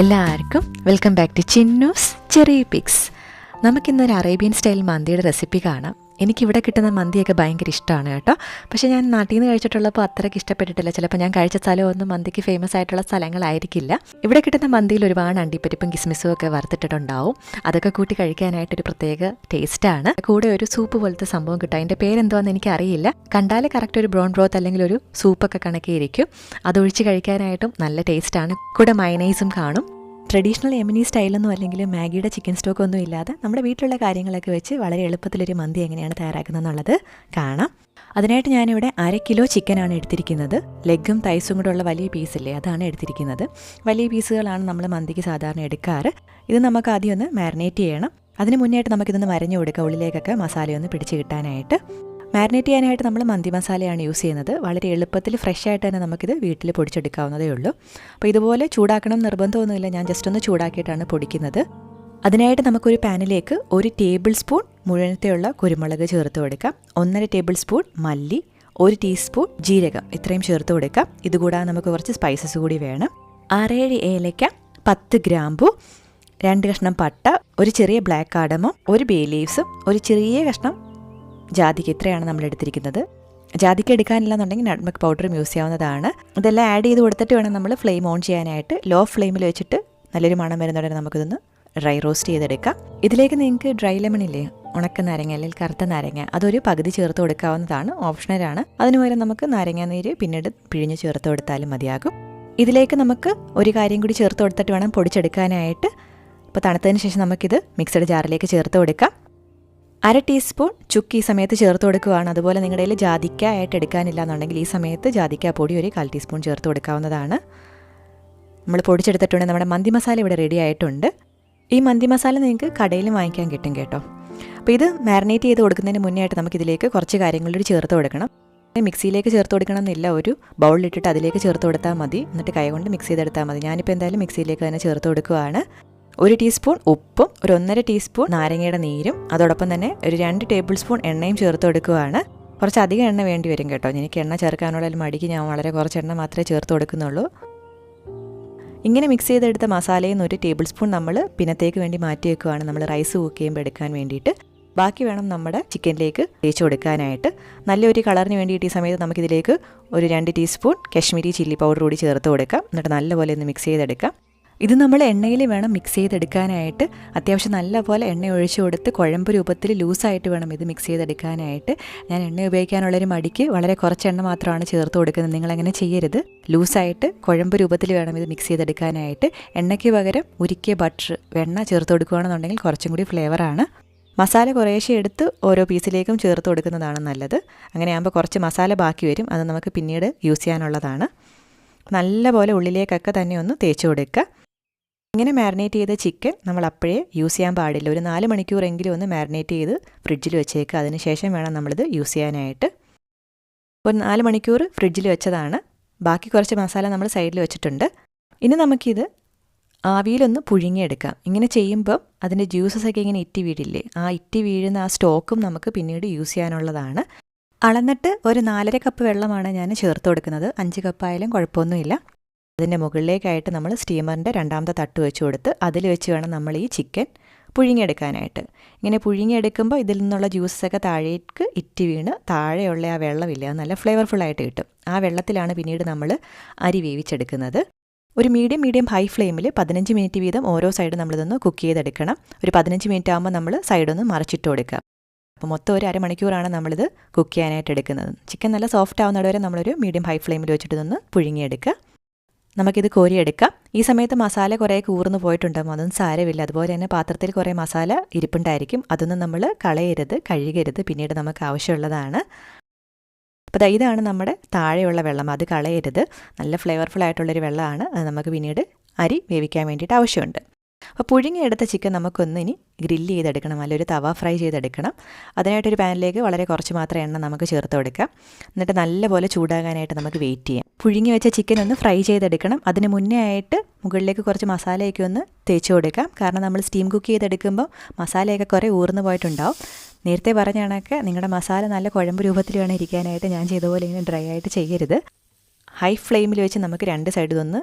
എല്ലാവർക്കും welcome back to Chinnoos ചെറിയ pics നമുക്കിന്നൊരു അറേബ്യൻ സ്റ്റൈൽ മന്തിയുടെ റെസിപ്പി കാണാം. എനിക്കിവിടെ കിട്ടുന്ന മന്തിയൊക്കെ ഭയങ്കര ഇഷ്ടമാണ് കേട്ടോ. പക്ഷേ ഞാൻ നാട്ടിൽ നിന്ന് കഴിച്ചിട്ടുള്ളപ്പോൾ അത്രയ്ക്ക് ഇഷ്ടപ്പെട്ടിട്ടില്ല. ചിലപ്പോൾ ഞാൻ കഴിച്ച സ്ഥലമൊന്നും മന്തിക്ക് ഫേമസ് ആയിട്ടുള്ള സ്ഥലങ്ങളായിരിക്കില്ല. ഇവിടെ കിട്ടുന്ന മന്തിയിൽ ഒരുപാട് അണ്ടിപ്പരിപ്പും കിസ്മിസും ഒക്കെ വറുത്തിട്ടുണ്ടാവും അതൊക്കെ കൂട്ടി കഴിക്കാനായിട്ടൊരു പ്രത്യേക ടേസ്റ്റാണ് കൂടെ ഒരു സൂപ്പ് പോലത്തെ സംഭവം കിട്ടും. അതിന്റെ പേരെന്തോന്ന് എനിക്കറിയില്ല. കണ്ടാൽ കറക്റ്റ് ഒരു ബ്രൗൺ ബ്രോത്ത് അല്ലെങ്കിൽ ഒരു സൂപ്പൊക്കെ കണക്കിയിരിക്കും അതൊഴിച്ച് കഴിക്കാനായിട്ടും നല്ല ടേസ്റ്റാണ് കൂടെ മയനൈസും കാണും. ട്രഡീഷണൽ എമിനി സ്റ്റൈലൊന്നും അല്ലെങ്കിൽ മാഗിയുടെ ചിക്കൻ സ്റ്റോക്ക് ഒന്നും ഇല്ലാതെ നമ്മുടെ വീട്ടിലുള്ള കാര്യങ്ങളൊക്കെ വെച്ച് വളരെ എളുപ്പത്തിലൊരു മന്തി എങ്ങനെയാണ് തയ്യാറാക്കുന്നത് എന്നുള്ളത് കാണാം. അതിനായിട്ട് ഞാനിവിടെ അര കിലോ ചിക്കനാണ് എടുത്തിരിക്കുന്നത്. ലെഗും തൈസും കൂടെ ഉള്ള വലിയ പീസില്ലേ അതാണ് എടുത്തിരിക്കുന്നത്. വലിയ പീസുകളാണ് നമ്മൾ മന്തിക്ക് സാധാരണ എടുക്കാറ്. ഇത് നമുക്ക് ആദ്യം ഒന്ന് മാരിനേറ്റ് ചെയ്യണം. അതിന് മുന്നേയായിട്ട് നമുക്കിതൊന്ന് മരഞ്ഞു കൊടുക്കുക ഉള്ളിലേക്കൊക്കെ മസാലയൊന്ന് പിടിച്ച് കിട്ടാനായിട്ട്. മാരിനേറ്റ് ചെയ്യാനായിട്ട് നമ്മൾ മന്തി മസാലയാണ് യൂസ് ചെയ്യുന്നത്. വളരെ എളുപ്പത്തിൽ ഫ്രഷ് ആയിട്ട് തന്നെ നമുക്കിത് വീട്ടിൽ പൊടിച്ചെടുക്കാവുന്നതേ ഉള്ളൂ. അപ്പോൾ ഇതുപോലെ ചൂടാക്കണം നിർബന്ധമൊന്നുമില്ല. ഞാൻ ജസ്റ്റ് ഒന്ന് ചൂടാക്കിയിട്ടാണ് പൊടിക്കുന്നത്. അതിനായിട്ട് നമുക്കൊരു പാനിലേക്ക് ഒരു ടേബിൾ സ്പൂൺ മുഴുവനത്തെയുള്ള കുരുമുളക് ചേർത്ത് കൊടുക്കാം. ഒന്നര ടേബിൾ സ്പൂൺ മല്ലി ഒരു ടീസ്പൂൺ ജീരകം ഇത്രയും ചേർത്ത് കൊടുക്കാം. ഇതുകൂടാതെ നമുക്ക് കുറച്ച് സ്പൈസസ് കൂടി വേണം. ആറേഴ് ഏലയ്ക്ക പത്ത് ഗ്രാമ്പു രണ്ട് കഷ്ണം പട്ട ഒരു ചെറിയ ബ്ലാക്ക് കാടമോ ഒരു ബേ ലീവ്സും ഒരു ചെറിയ കഷ്ണം ജാതിക്ക ഇത്രയാണ് നമ്മൾ എടുത്തിരിക്കുന്നത്. ജാതിക്ക എടുക്കാനില്ലെന്നുണ്ടെങ്കിൽ നട്മക് പൗഡറും യൂസ് ചെയ്യാവുന്നതാണ്. ഇതെല്ലാം ആഡ് ചെയ്ത് കൊടുത്തിട്ട് വേണം നമ്മൾ ഫ്ലെയിം ഓൺ ചെയ്യാനായിട്ട്. ലോ ഫ്ലെയിമിൽ വെച്ചിട്ട് നല്ലൊരു മണം വരുന്നതോടെ നമുക്കിതൊന്ന് ഡ്രൈ റോസ്റ്റ് ചെയ്തെടുക്കാം. ഇതിലേക്ക് നിങ്ങൾക്ക് ഡ്രൈ ലെമൺ ഇല്ലേ? ഉണക്ക നാരങ്ങ അല്ലെങ്കിൽ കറുത്ത നാരങ്ങ. അതൊരു പകുതി ചേർത്ത് കൊടുക്കാവുന്നതാണ്. ഓപ്ഷണലാണ് അതിന് പകരം നമുക്ക് നാരങ്ങ നീര് പിന്നീട് പിഴിഞ്ഞ് ചേർത്ത് കൊടുത്താലും മതിയാകും. ഇതിലേക്ക് നമുക്ക് ഒരു കാര്യം കൂടി ചേർത്ത് കൊടുത്തിട്ട് വേണം പൊടിച്ചെടുക്കാനായിട്ട്. അപ്പോൾ തണുത്തതിന് ശേഷം നമുക്കിത് മിക്സഡ് ജാറിലേക്ക് ചേർത്ത് കൊടുക്കാം. അര ടീസ്പൂൺ ചുക്ക് ഈ സമയത്ത് ചേർത്ത് കൊടുക്കുകയാണ്. അതുപോലെ നിങ്ങളുടെ കയ്യിൽ ജാതിക്ക ആയിട്ട് എടുക്കാനില്ല എന്നുണ്ടെങ്കിൽ ഈ സമയത്ത് ജാതിക്ക പൊടി ഒരു കാൽ ടീസ്പൂൺ ചേർത്ത് കൊടുക്കാവുന്നതാണ്. നമ്മൾ പൊടിച്ചെടുത്തിട്ടുണ്ട്. നമ്മുടെ മന്തി മസാല ഇവിടെ റെഡി ആയിട്ടുണ്ട്. ഈ മന്തി മസാല നിങ്ങൾക്ക് കടയിലും വാങ്ങിക്കാൻ കിട്ടും കേട്ടോ. അപ്പോൾ ഇത് മാരിനേറ്റ് ചെയ്ത് കൊടുക്കുന്നതിന് മുന്നേ ആയിട്ട് നമുക്കിതിലേക്ക് കുറച്ച് കാര്യങ്ങളൂടെ ചേർത്ത് കൊടുക്കണം. മിക്സിയിലേക്ക് ചേർത്ത് കൊടുക്കണം എന്നില്ല. ഒരു ബൗളിലിട്ടിട്ട് അതിലേക്ക് ചേർത്ത് കൊടുത്താൽ മതി. എന്നിട്ട് കൈ കൊണ്ട് മിക്സ് ചെയ്തെടുത്താൽ മതി. ഞാനിപ്പോൾ എന്തായാലും മിക്സിയിലേക്ക് തന്നെ ചേർത്ത് കൊടുക്കുകയാണ് ഒരു ടീസ്പൂൺ ഉപ്പും ഒരു ഒന്നര ടീസ്പൂൺ നാരങ്ങയുടെ നീരും അതോടൊപ്പം തന്നെ ഒരു രണ്ട് ടേബിൾ സ്പൂൺ എണ്ണയും ചേർത്ത് കൊടുക്കുകയാണ് കുറച്ചധികം എണ്ണ വേണ്ടി വരും കേട്ടോ. എനിക്ക് എണ്ണ ചേർക്കാനുള്ള മടിക്ക് ഞാൻ വളരെ കുറച്ച് എണ്ണ മാത്രമേ ചേർത്ത് കൊടുക്കുന്നുള്ളൂ. ഇങ്ങനെ മിക്സ് ചെയ്തെടുത്ത മസാലയിൽ നിന്ന് ഒരു ടേബിൾ സ്പൂൺ നമ്മൾ പിന്നത്തേക്ക് വേണ്ടി മാറ്റി വെക്കുകയാണ് നമ്മൾ റൈസ് കുക്ക് ചെയ്യുമ്പോൾ എടുക്കാൻ വേണ്ടിയിട്ട്. ബാക്കി വേണം നമ്മുടെ ചിക്കനിലേക്ക് തേച്ച് കൊടുക്കാനായിട്ട്. നല്ലൊരു കളറിന് വേണ്ടിയിട്ട് ഈ സമയത്ത് നമുക്കിതിലേക്ക് ഒരു രണ്ട് ടീസ്പൂൺ കാശ്മീരി ചില്ലി പൗഡർ കൂടി ചേർത്ത് കൊടുക്കാം. എന്നിട്ട് നല്ലപോലെ ഒന്ന് മിക്സ് ചെയ്തെടുക്കാം. ഇത് നമ്മൾ എണ്ണയിൽ വേണം മിക്സ് ചെയ്തെടുക്കാനായിട്ട്. അത്യാവശ്യം നല്ലപോലെ എണ്ണ ഒഴിച്ചു കൊടുത്ത് കുഴമ്പ് രൂപത്തിൽ ലൂസായിട്ട് വേണം ഇത് മിക്സ് ചെയ്തെടുക്കാനായിട്ട്. ഞാൻ എണ്ണ ഉപയോഗിക്കാനുള്ളൊരു മടിക്ക് വളരെ കുറച്ച് എണ്ണ മാത്രമാണ് ചേർത്ത് കൊടുക്കുന്നത്. നിങ്ങളങ്ങനെ ചെയ്യരുത്. ലൂസായിട്ട് കുഴമ്പ് രൂപത്തിൽ വേണം ഇത് മിക്സ് ചെയ്തെടുക്കാനായിട്ട്. എണ്ണയ്ക്ക് പകരം ഉരുക്കിയ ബട്ടർ വെണ്ണ ചേർത്ത് കൊടുക്കുകയാണെന്നുണ്ടെങ്കിൽ കുറച്ചും കൂടി ഫ്ലേവറാണ് മസാല കുറേശ്ശെ എടുത്ത് ഓരോ പീസിലേക്കും ചേർത്ത് കൊടുക്കുന്നതാണ് നല്ലത്. അങ്ങനെയാകുമ്പോൾ കുറച്ച് മസാല ബാക്കി വരും. അത് നമുക്ക് പിന്നീട് യൂസ് ചെയ്യാനുള്ളതാണ്. നല്ലപോലെ ഉള്ളിലേക്കൊക്കെ തന്നെ ഒന്ന് തേച്ച് കൊടുക്കുക. ഇങ്ങനെ മാരിനേറ്റ് ചെയ്ത ചിക്കൻ നമ്മൾ അപ്പോഴേ യൂസ് ചെയ്യാൻ പാടില്ല. ഒരു നാല് മണിക്കൂറെങ്കിലും ഒന്ന് മാരിനേറ്റ് ചെയ്ത് ഫ്രിഡ്ജിൽ വെച്ചേക്കുക അതിനുശേഷം വേണം നമ്മളിത് യൂസ് ചെയ്യാനായിട്ട്. ഒരു നാല് മണിക്കൂർ ഫ്രിഡ്ജിൽ വെച്ചതാണ്. ബാക്കി കുറച്ച് മസാല നമ്മൾ സൈഡിൽ വെച്ചിട്ടുണ്ട്. ഇനി നമുക്കിത് ആവിയിലൊന്ന് പുഴുങ്ങിയെടുക്കാം. ഇങ്ങനെ ചെയ്യുമ്പം അതിന്റെ ജ്യൂസസ് ഒക്കെ ഇങ്ങനെ ഇറ്റി വീഴില്ലേ? ആ ഇറ്റി വീഴുന്ന ആ സ്റ്റോക്കും നമുക്ക് പിന്നീട് യൂസ് ചെയ്യാനുള്ളതാണ്. അളന്നിട്ട് ഒരു നാലര കപ്പ് വെള്ളമാണ് ഞാൻ ചേർത്ത് കൊടുക്കുന്നത്. അഞ്ച് കപ്പായാലും കുഴപ്പമൊന്നുമില്ല. അതിന്റെ മുകളിലേക്കായിട്ട് നമ്മൾ സ്റ്റീമറിന്റെ രണ്ടാമത്തെ തട്ട് വെച്ച് കൊടുത്ത് അതിൽ വെച്ച് വേണം നമ്മൾ ഈ ചിക്കൻ പുഴുങ്ങിയെടുക്കാനായിട്ട്. ഇങ്ങനെ പുഴുങ്ങിയെടുക്കുമ്പോൾ ഇതിൽ നിന്നുള്ള ജ്യൂസൊക്കെ താഴേക്ക് ഇറ്റി വീണ് താഴെയുള്ള ആ വെള്ളമില്ല അത് നല്ല ഫ്ലേവർഫുള്ളായിട്ട് കിട്ടും. ആ വെള്ളത്തിലാണ് പിന്നീട് നമ്മൾ അരി വേവിച്ചെടുക്കുന്നത്. ഒരു മീഡിയം മീഡിയം ഹൈ ഫ്ലെയിമിൽ പതിനഞ്ച് മിനിറ്റ് വീതം ഓരോ സൈഡ് നമ്മളിതൊന്ന് കുക്ക് ചെയ്തെടുക്കണം. ഒരു പതിനഞ്ച് മിനിറ്റ് ആകുമ്പോൾ നമ്മൾ സൈഡൊന്ന് മറിച്ചിട്ട് കൊടുക്കുക. അപ്പോൾ മൊത്തം ഒരു അരമണിക്കൂറാണ് നമ്മളിത് കുക്ക് ചെയ്യാനായിട്ട് എടുക്കുന്നത്. ചിക്കൻ നല്ല സോഫ്റ്റ് ആവുന്നതുവരെ നമ്മളൊരു മീഡിയം ഹൈ ഫ്ലെയിമിൽ വെച്ചിട്ട് ഇതൊന്ന് പുഴുങ്ങിയെടുക്കുക. നമുക്കിത് കോരിയെടുക്കാം. ഈ സമയത്ത് മസാല കുറേ കൂർന്നു പോയിട്ടുണ്ടാകും അതൊന്നും സാരമില്ല. അതുപോലെ തന്നെ പാത്രത്തിൽ കുറേ മസാല ഇരിപ്പുണ്ടായിരിക്കും. അതൊന്നും നമ്മൾ കളയരുത് കഴുകരുത്. പിന്നീട് നമുക്ക് ആവശ്യമുള്ളതാണ്. അപ്പോൾ ഇതാണ് നമ്മുടെ താഴെയുള്ള വെള്ളം. അത് കളയരുത്. നല്ല ഫ്ലേവർഫുൾ ആയിട്ടുള്ളൊരു വെള്ളമാണ്. അത് നമുക്ക് പിന്നീട് അരി വേവിക്കാൻ വേണ്ടിയിട്ട് ആവശ്യമുണ്ട്. അപ്പോൾ പുഴുങ്ങിയെടുത്ത ചിക്കൻ നമുക്കൊന്ന് ഇനി ഗ്രില്ല് ചെയ്തെടുക്കണം അല്ലെങ്കിൽ ഒരു തവ ഫ്രൈ ചെയ്തെടുക്കണം. അതിനായിട്ടൊരു പാനിലേക്ക് വളരെ കുറച്ച് മാത്രം എണ്ണ നമുക്ക് ചേർത്ത് കൊടുക്കാം. എന്നിട്ട് നല്ലപോലെ ചൂടാകാനായിട്ട് നമുക്ക് വെയിറ്റ് ചെയ്യാം. പുഴുങ്ങി വെച്ച ചിക്കൻ ഒന്ന് ഫ്രൈ ചെയ്തെടുക്കണം. അതിന് മുന്നേ ആയിട്ട് മുകളിലേക്ക് കുറച്ച് മസാലയൊക്കെ ഒന്ന് തേച്ച് കൊടുക്കാം. കാരണം നമ്മൾ സ്റ്റീം കുക്ക് ചെയ്തെടുക്കുമ്പോൾ മസാലയൊക്കെ കുറേ ഊർന്നു പോയിട്ടുണ്ടാവും. നേരത്തെ പറഞ്ഞ കണക്ക് നിങ്ങളുടെ മസാല നല്ല കുഴമ്പ് രൂപത്തിൽ വേണം ഇരിക്കാനായിട്ട് ഞാൻ ചെയ്ത പോലെ ഇങ്ങനെ ഡ്രൈ ആയിട്ട് ചെയ്യരുത്. ഹൈ ഫ്ലെയിമിൽ വെച്ച് നമുക്ക് രണ്ട് സൈഡിൽ ഒന്ന്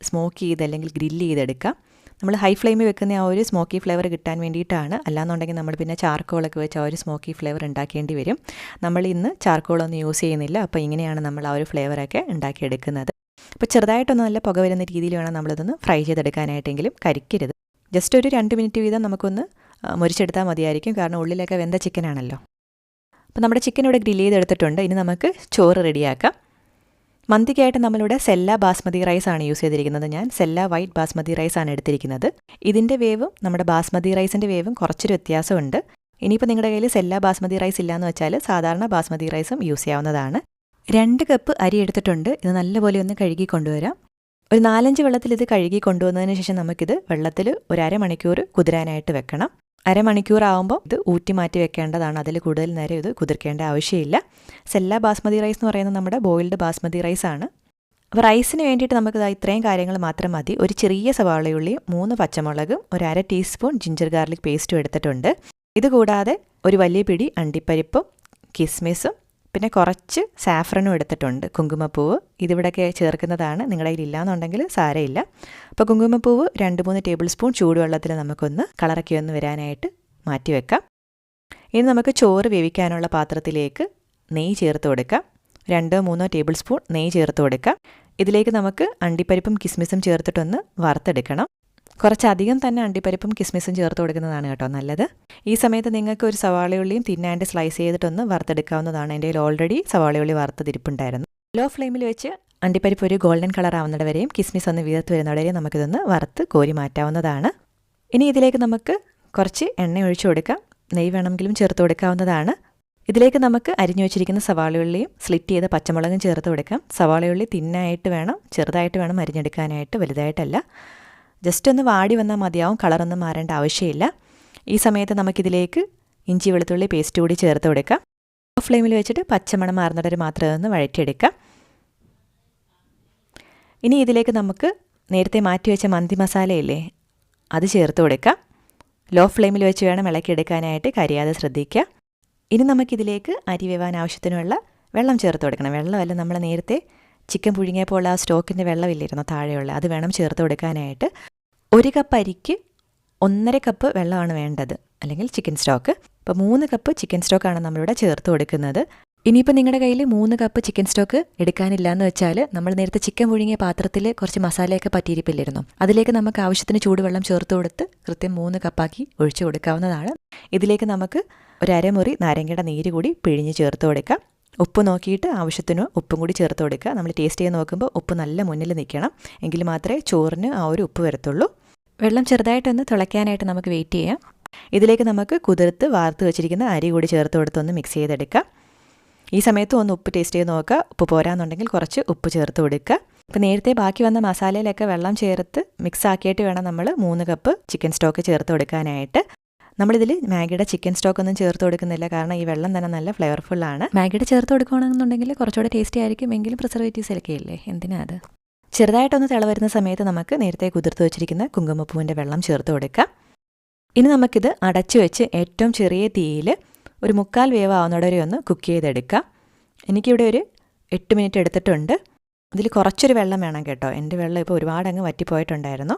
സ്മോക്ക് ചെയ്ത് അല്ലെങ്കിൽ ഗ്രില്ല് ചെയ്തെടുക്കാം. നമ്മൾ ഹൈ ഫ്ലെയിമിൽ വെക്കുന്ന ആ ഒരു സ്മോക്കി ഫ്ലേവർ കിട്ടാൻ വേണ്ടിയിട്ടാണ്. അല്ലാന്നുണ്ടെങ്കിൽ നമ്മൾ പിന്നെ ചാർക്കോളൊക്കെ വെച്ച് ആ ഒരു സ്മോക്കി ഫ്ലേവർ ഉണ്ടാക്കേണ്ടി വരും. നമ്മൾ ഇന്ന് ചാർക്കോളൊന്നും യൂസ് ചെയ്യുന്നില്ല. അപ്പോൾ ഇങ്ങനെയാണ് നമ്മൾ ആ ഒരു ഫ്ലേവറൊക്കെ ഉണ്ടാക്കിയെടുക്കുന്നത്. അപ്പോൾ ചെറുതായിട്ടൊന്ന് നല്ല പുക വരുന്ന രീതിയിൽ വേണം നമ്മളിതൊന്ന് ഫ്രൈ ചെയ്തെടുക്കാനായിട്ടെങ്കിലും കരിക്കരുത്. ജസ്റ്റ് ഒരു രണ്ട് മിനിറ്റ് വീതം നമുക്കൊന്ന് മുരിച്ചെടുത്താൽ മതിയായിരിക്കും. കാരണം ഉള്ളിലൊക്കെ വെന്ത ചിക്കനാണല്ലോ അപ്പോൾ നമ്മുടെ ചിക്കൻ ഇവിടെ ഗ്രില്ല് ചെയ്തെടുത്തിട്ടുണ്ട്. ഇനി നമുക്ക് ചോറ് റെഡിയാക്കാം മന്തിക്കായിട്ട് നമ്മളിവിടെ സെല്ല ബാസ്മതി റൈസ് ആണ് യൂസ് ചെയ്തിരിക്കുന്നത്. ഞാൻ സെല്ല വൈറ്റ് ബാസ്മതി റൈസ് ആണ് എടുത്തിരിക്കുന്നത്. ഇതിന്റെ വേവും നമ്മുടെ ബാസ്മതി റൈസിന്റെ വേവും കുറച്ചൊരു വ്യത്യാസമുണ്ട്. ഇനിയിപ്പോൾ നിങ്ങളുടെ കയ്യിൽ സെല്ല ബാസ്മതി റൈസ് ഇല്ലയെന്ന് വെച്ചാൽ സാധാരണ ബാസ്മതി റൈസും യൂസ് ചെയ്യാവുന്നതാണ്. രണ്ട് കപ്പ് അരി എടുത്തിട്ടുണ്ട്. ഇത് നല്ലപോലെ ഒന്ന് കഴുകി കൊണ്ടുവരാം. ഒരു നാലഞ്ച് വെള്ളത്തിൽ ഇത് കഴുകി കൊണ്ടുവന്നതിന് ശേഷം നമുക്കിത് വെള്ളത്തിൽ ഒരു അരമണിക്കൂർ കുതിരാനായിട്ട് വെക്കണം. അരമണിക്കൂർ ആകുമ്പോൾ ഇത് ഊറ്റി മാറ്റി വെക്കേണ്ടതാണ്. അതിൽ കൂടുതൽ നേരം ഇത് കുതിർക്കേണ്ട ആവശ്യമില്ല. സെല്ല ബാസ്മതി റൈസ് എന്ന് പറയുന്നത് നമ്മുടെ ബോയിൽഡ് ബാസ്മതി റൈസ് ആണ് അപ്പോൾ റൈസിന് വേണ്ടിയിട്ട് നമുക്ക് ഇത്രയും കാര്യങ്ങൾ മാത്രം മതി. ഒരു ചെറിയ സവാളയുള്ളിയും മൂന്ന് പച്ചമുളകും ഒരു അര ടീസ്പൂൺ ജിഞ്ചർ ഗാർലിക് പേസ്റ്റും എടുത്തിട്ടുണ്ട്. ഇതുകൂടാതെ ഒരു വലിയ പിടി അണ്ടിപ്പരിപ്പും കിസ്മിസും പിന്നെ കുറച്ച് സാഫ്രനും എടുത്തിട്ടുണ്ട്. കുങ്കുമപ്പൂവ്. ഇതിവിടെയൊക്കെ ചേർക്കുന്നതാണ്. നിങ്ങളുടെ കയ്യിൽ ഇല്ലാന്നുണ്ടെങ്കിൽ സാരമില്ല അപ്പോൾ കുങ്കുമപ്പൂവ് രണ്ട് മൂന്ന് ടേബിൾ സ്പൂൺ ചൂടുവെള്ളത്തിൽ നമുക്കൊന്ന് കളറൊക്കെ ഒന്ന് വരാനായിട്ട് മാറ്റി വെക്കാം. ഇനി നമുക്ക് ചോറ് വേവിക്കാനുള്ള പാത്രത്തിലേക്ക് നെയ്യ് ചേർത്ത് കൊടുക്കാം. രണ്ടോ മൂന്നോ ടേബിൾ സ്പൂൺ നെയ്യ് ചേർത്ത് കൊടുക്കാം. ഇതിലേക്ക് നമുക്ക് അണ്ടിപ്പരിപ്പും കിസ്മിസും ചേർത്തിട്ടൊന്ന് വറുത്തെടുക്കണം. കുറച്ചധികം തന്നെ അണ്ടിപ്പരിപ്പും കിസ്മിസും ചേർത്ത് കൊടുക്കുന്നതാണ് കേട്ടോ നല്ലത്. ഈ സമയത്ത് നിങ്ങൾക്ക് ഒരു സവാളയുള്ളിയും തിന്നാണ്ട് സ്ലൈസ് ചെയ്തിട്ടൊന്ന് വറുത്തെടുക്കാവുന്നതാണ്. എന്റെ കയ്യിൽ ഓൾറെഡി സവാളയുള്ളി വറുത്തതിരിപ്പുണ്ടായിരുന്നു. ലോ ഫ്ലെയിമിൽ വെച്ച് അണ്ടിപ്പരിപ്പ് ഒരു ഗോൾഡൻ കളർ ആവുന്നവരെയും കിസ്മിസ് ഒന്ന് വീർത്ത് വരുന്നവരെയും നമുക്കിതൊന്ന് വറുത്ത് കോരി മാറ്റാവുന്നതാണ്. ഇനി ഇതിലേക്ക് നമുക്ക് കുറച്ച് എണ്ണ ഒഴിച്ചു കൊടുക്കാം. നെയ്യ് വേണമെങ്കിലും ചേർത്ത് കൊടുക്കാവുന്നതാണ്. ഇതിലേക്ക് നമുക്ക് അരിഞ്ഞു വെച്ചിരിക്കുന്ന സവാളയുള്ളിയും സ്ലിറ്റ് ചെയ്ത പച്ചമുളകും ചേർത്ത് കൊടുക്കാം. സവാളയുള്ളി തിന്നായിട്ട് വേണം ചെറുതായിട്ട് വേണം അരിഞ്ഞെടുക്കാനായിട്ട് വലുതായിട്ടല്ല. ജസ്റ്റ് ഒന്ന് വാടി വന്നാൽ മതിയാവും കളറൊന്നും മാറേണ്ട ആവശ്യമില്ല. ഈ സമയത്ത് നമുക്കിതിലേക്ക് ഇഞ്ചി വെളുത്തുള്ളി പേസ്റ്റ് കൂടി ചേർത്ത് കൊടുക്കാം. ഫ്ലെയിമിൽ വെച്ചിട്ട് പച്ചമണം മാറുന്നിടവരെ മാത്രം ഒന്ന് വഴറ്റിയെടുക്കാം. ഇനി ഇതിലേക്ക് നമുക്ക് നേരത്തെ മാറ്റി വെച്ച മന്തി മസാലയില്ലേ അത് ചേർത്ത് കൊടുക്കാം. ലോ ഫ്ലെയിമിൽ വെച്ച് വേണം ഇളക്കിയെടുക്കാനായിട്ട് കരിയാതെ ശ്രദ്ധിക്കുക. ഇനി നമുക്കിതിലേക്ക് അരി വേവാൻ ആവശ്യത്തിനുള്ള വെള്ളം ചേർത്ത് കൊടുക്കണം. വെള്ളമല്ല നമ്മൾ നേരത്തെ ചിക്കൻ പുഴുങ്ങിയപ്പോൾ ആ സ്റ്റോക്കിന്റെ വെള്ളമില്ലായിരുന്നു താഴെയുള്ള. അത് വേണം ചേർത്ത് കൊടുക്കാനായിട്ട്. ഒരു കപ്പ് അരിക്ക് ഒന്നര കപ്പ് വെള്ളമാണ് വേണ്ടത് അല്ലെങ്കിൽ ചിക്കൻ സ്റ്റോക്ക് അപ്പോൾ മൂന്ന് കപ്പ് ചിക്കൻ സ്റ്റോക്കാണ് നമ്മളിവിടെ ചേർത്ത് കൊടുക്കുന്നത്. ഇനിയിപ്പോൾ നിങ്ങളുടെ കയ്യിൽ മൂന്ന് കപ്പ് ചിക്കൻ സ്റ്റോക്ക് എടുക്കാനില്ല എന്ന് വെച്ചാൽ നമ്മൾ നേരത്തെ ചിക്കൻ പുഴുങ്ങിയ പാത്രത്തിൽ കുറച്ച് മസാലയൊക്കെ പറ്റിയിരിപ്പില്ലായിരുന്നു. അതിലേക്ക് നമുക്ക് ആവശ്യത്തിന് ചൂടുവെള്ളം ചേർത്ത് കൊടുത്ത് കൃത്യം മൂന്ന് കപ്പാക്കി ഒഴിച്ചു കൊടുക്കാവുന്നതാണ്. ഇതിലേക്ക് നമുക്ക് ഒരു അരമുറി നാരങ്ങയുടെ നീര് കൂടി പിഴിഞ്ഞ് ചേർത്ത് കൊടുക്കാം. ഉപ്പ് നോക്കിയിട്ട് ആവശ്യത്തിന് ഉപ്പും കൂടി ചേർത്ത് കൊടുക്കുക. നമ്മൾ ടേസ്റ്റ് ചെയ്ത് നോക്കുമ്പോൾ ഉപ്പ് നല്ല മുന്നിൽ നിൽക്കണം എങ്കിൽ മാത്രമേ ചോറിന് ആ ഒരു ഉപ്പ് വരത്തുള്ളൂ. വെള്ളം ചെറുതായിട്ടൊന്ന് തിളയ്ക്കാനായിട്ട് നമുക്ക് വെയിറ്റ് ചെയ്യാം. ഇതിലേക്ക് നമുക്ക് കുതിർത്ത് വാർത്ത് വെച്ചിരിക്കുന്ന അരി കൂടി ചേർത്ത് കൊടുത്തൊന്ന് മിക്സ് ചെയ്തെടുക്കാം. ഈ സമയത്ത് ഒന്ന് ഉപ്പ് ടേസ്റ്റ് ചെയ്ത് നോക്കുക. ഉപ്പ് പോരാന്നുണ്ടെങ്കിൽ കുറച്ച് ഉപ്പ് ചേർത്ത് കൊടുക്കുക. അപ്പോൾ നേരത്തെ ബാക്കി വന്ന മസാലയിലൊക്കെ വെള്ളം ചേർത്ത് മിക്സ് ആക്കിയിട്ട് വേണം നമ്മൾ മൂന്ന് കപ്പ് ചിക്കൻ സ്റ്റോക്ക് ചേർത്ത് കൊടുക്കാനായിട്ട്. നമ്മളിതിൽ മാഗിയുടെ ചിക്കൻ സ്റ്റോക്ക് ഒന്നും ചേർത്ത് കൊടുക്കുന്നില്ല. കാരണം ഈ വെള്ളം തന്നെ നല്ല ഫ്ലേവർഫുള്ളാണ് മാഗിയുടെ ചേർത്ത് കൊടുക്കുകയാണെന്നുണ്ടെങ്കിൽ കുറച്ചുകൂടെ ടേസ്റ്റി ആയിരിക്കും. എങ്കിലും പ്രിസർവേറ്റീവ്സ് ഒക്കെ എന്തിനാ അത്? ചെറുതായിട്ടൊന്ന് തിള വരുന്ന സമയത്ത് നമുക്ക് നേരത്തെ കുതിർത്ത് വെച്ചിരിക്കുന്ന കുങ്കുമപ്പൂവിന്റെ വെള്ളം ചേർത്ത് കൊടുക്കാം. ഇനി നമുക്കിത് അടച്ചു വെച്ച് ഏറ്റവും ചെറിയ തീയിൽ ഒരു മുക്കാൽ വേവ് ഒന്ന് കുക്ക് ചെയ്തെടുക്കാം. എനിക്കിവിടെ ഒരു എട്ട് മിനിറ്റ് എടുത്തിട്ടുണ്ട്. അതിൽ കുറച്ചൊരു വെള്ളം വേണം കേട്ടോ. എന്റെ വെള്ളം ഇപ്പോൾ ഒരുപാട് അങ്ങ് വറ്റിപ്പോയിട്ടുണ്ടായിരുന്നു.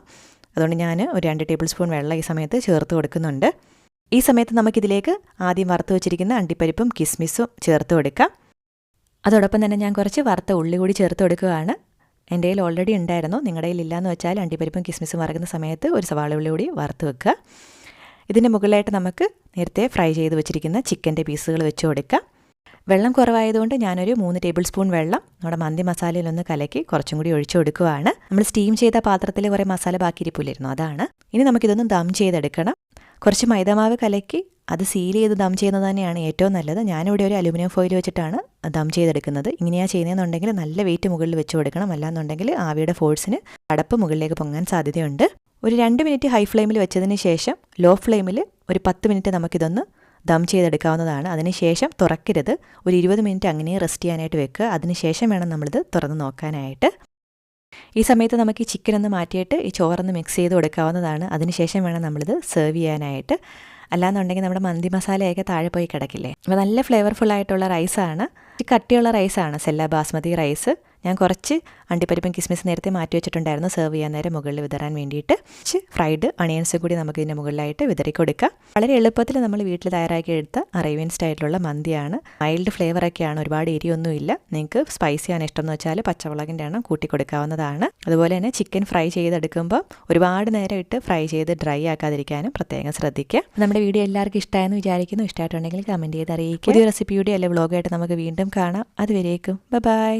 അതുകൊണ്ട് ഞാൻ ഒരു രണ്ട് ടേബിൾ സ്പൂൺ വെള്ളം ഈ സമയത്ത് ചേർത്ത് കൊടുക്കുന്നുണ്ട്. ഈ സമയത്ത് നമുക്കിതിലേക്ക് ആദ്യം വറുത്ത് വെച്ചിരിക്കുന്ന അണ്ടിപ്പരിപ്പും കിസ്മിസും ചേർത്ത് കൊടുക്കാം. അതോടൊപ്പം തന്നെ ഞാൻ കുറച്ച് വറുത്ത ഉള്ളി കൂടി ചേർത്ത് കൊടുക്കുകയാണ്. എന്റെ കയ്യിൽ ഓൾറെഡി ഉണ്ടായിരുന്നു. നിങ്ങളുടെ കയ്യിൽ ഇല്ലയെന്ന് വെച്ചാൽ അണ്ടിപ്പരിപ്പും കിസ്മിസും വറക്കുന്ന സമയത്ത് ഒരു സവാള ഉള്ളി കൂടി വറുത്ത് വെക്കുക. ഇതിന്റെ മുകളിലായിട്ട് നമുക്ക് നേരത്തെ ഫ്രൈ ചെയ്ത് വെച്ചിരിക്കുന്ന ചിക്കന്റെ പീസുകൾ വെച്ച് കൊടുക്കുക വെള്ളം കുറവായതുകൊണ്ട് ഞാനൊരു മൂന്ന് ടേബിൾ സ്പൂൺ വെള്ളം നമ്മുടെ മന്തി മസാലയിലൊന്ന് കലക്കി കുറച്ചും കൂടി ഒഴിച്ചു കൊടുക്കുകയാണ് നമ്മൾ സ്റ്റീം ചെയ്ത പാത്രത്തിൽ കുറേ മസാല ബാക്കി ബാക്കിയിരിപ്പില്ലായിരുന്നു അതാണ്. ഇനി നമുക്കിതൊന്ന് ദം ചെയ്തെടുക്കണം. കുറച്ച് മൈദമാവ് കലക്കി അത് സീൽ ചെയ്ത് ദം ചെയ്യുന്നത് തന്നെയാണ് ഏറ്റവും നല്ലത്. ഞാനിവിടെ ഒരു അലുമിനിയം ഫോയിൽ വെച്ചിട്ടാണ് ദം ചെയ്തെടുക്കുന്നത്. ഇങ്ങനെയാണ് ചെയ്യുന്നതെന്നുണ്ടെങ്കിൽ നല്ല വെയിറ്റ് മുകളിൽ വെച്ച് കൊടുക്കണം. അല്ലാന്നുണ്ടെങ്കിൽ ആവിയുടെ ഫോഴ്സിന് അടപ്പ് മുകളിലേക്ക് പൊങ്ങാൻ സാധ്യതയുണ്ട്. ഒരു രണ്ട് മിനിറ്റ് ഹൈ ഫ്ലെയിമിൽ വെച്ചതിന് ശേഷം ലോ ഫ്ലെയിമിൽ ഒരു പത്ത് മിനിറ്റ് നമുക്കിതൊന്ന് ദം ചെയ്തെടുക്കാവുന്നതാണ്. അതിനുശേഷം തുറക്കരുത്. ഒരു ഇരുപത് മിനിറ്റ് അങ്ങനെ റെസ്റ്റ് ചെയ്യാനായിട്ട് വെക്കുക. അതിനുശേഷം വേണം നമ്മളിത് തുറന്ന് നോക്കാനായിട്ട്. ഈ സമയത്ത് നമുക്ക് ഈ ചിക്കൻ ഒന്ന് മാറ്റിയിട്ട് ഈ ചോറൊന്ന് മിക്സ് ചെയ്ത് കൊടുക്കാവുന്നതാണ്. അതിനുശേഷം വേണം നമ്മളിത് സെർവ് ചെയ്യാനായിട്ട്. അല്ലാന്നുണ്ടെങ്കിൽ നമ്മുടെ മന്തി മസാലയൊക്കെ താഴെ പോയി കിടക്കില്ലേ? അപ്പോൾ നല്ല ഫ്ലേവർഫുൾ ആയിട്ടുള്ള റൈസാണ് കട്ടിയുള്ള റൈസാണ് സെല്ല ബാസ്മതി റൈസ് ഞാൻ കുറച്ച് അണ്ടിപ്പരിപ്പും കിസ്മിസ് നേരത്തെ മാറ്റി വെച്ചിട്ടുണ്ടായിരുന്നു. സെർവ് ചെയ്യാൻ നേരം മുകളിൽ വിതറാൻ വേണ്ടിയിട്ട്. ഫ്രൈഡ് അണിയൻസ് കൂടി നമുക്ക് ഇതിന്റെ മുകളിലായിട്ട് വിതറി കൊടുക്കാം. വളരെ എളുപ്പത്തിൽ നമ്മൾ വീട്ടിൽ തയ്യാറാക്കി എടുത്ത അറേബ്യൻ സ്റ്റൈലിലുള്ള മന്തിയാണ്. മൈൽഡ് ഫ്ലേവറൊക്കെയാണ് ഒരുപാട് എരിയൊന്നുമില്ല. നിങ്ങൾക്ക് സ്പൈസി ആണ് ഇഷ്ടം എന്ന് വെച്ചാൽ പച്ചമുളകിന്റെ എണ്ണം കൊടുക്കാവുന്നതാണ്. അതുപോലെ തന്നെ ചിക്കൻ ഫ്രൈ ചെയ്തെടുക്കുമ്പോൾ ഒരുപാട് നേരം ഇട്ട് ഫ്രൈ ചെയ്ത് ഡ്രൈ ആക്കാതിരിക്കാനും പ്രത്യേകം ശ്രദ്ധിക്കുക. നമ്മുടെ വീഡിയോ എല്ലാവർക്കും ഇഷ്ടമായെന്ന് വിചാരിക്കുന്നു. ഇഷ്ടമായിട്ടുണ്ടെങ്കിൽ കമന്റ് ചെയ്ത് അറിയിക്കുക. പുതിയ റെസിപ്പിയുടെ അല്ലെ വ്ളോഗായിട്ട് നമുക്ക് വീണ്ടും കാണാം. അതുവരേക്കും. ബൈ